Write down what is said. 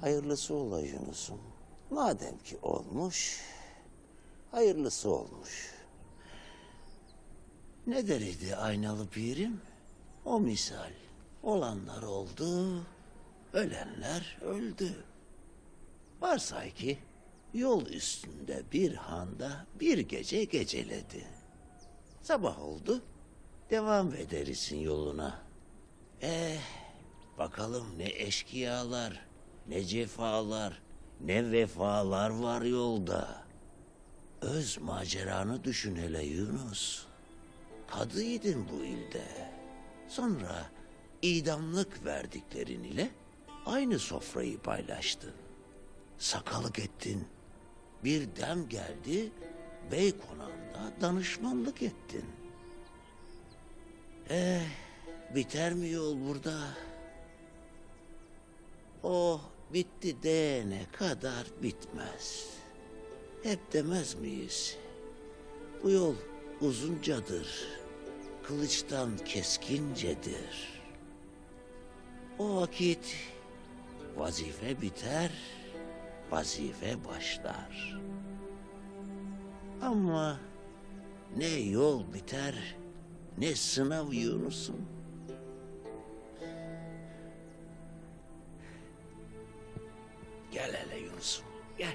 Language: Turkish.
Hayırlısı ola Yunus'um. Madem ki olmuş, hayırlısı olmuş. Ne deridi aynalı pirim? O misal. Olanlar oldu, ölenler öldü. Varsay ki yol üstünde bir handa bir gece geceledi. Sabah oldu, devam ederisin yoluna. Eh, bakalım ne eşkıyalar, ne cefalar, ne vefalar var yolda. Öz maceranı düşün hele Yunus. Kadıydın bu ilde. Sonra idamlık verdiklerin ile aynı sofrayı paylaştın. Sakalık ettin. Bir dem geldi, bey konağında danışmanlık ettin. Eh, biter mi yol burada? Oh, bitti diyene kadar bitmez. Hep demez miyiz? Bu yol uzuncadır, kılıçtan keskincedir. O vakit vazife biter, vazife başlar. Ama ne yol biter, ne sınav Yunus'um. Yeah,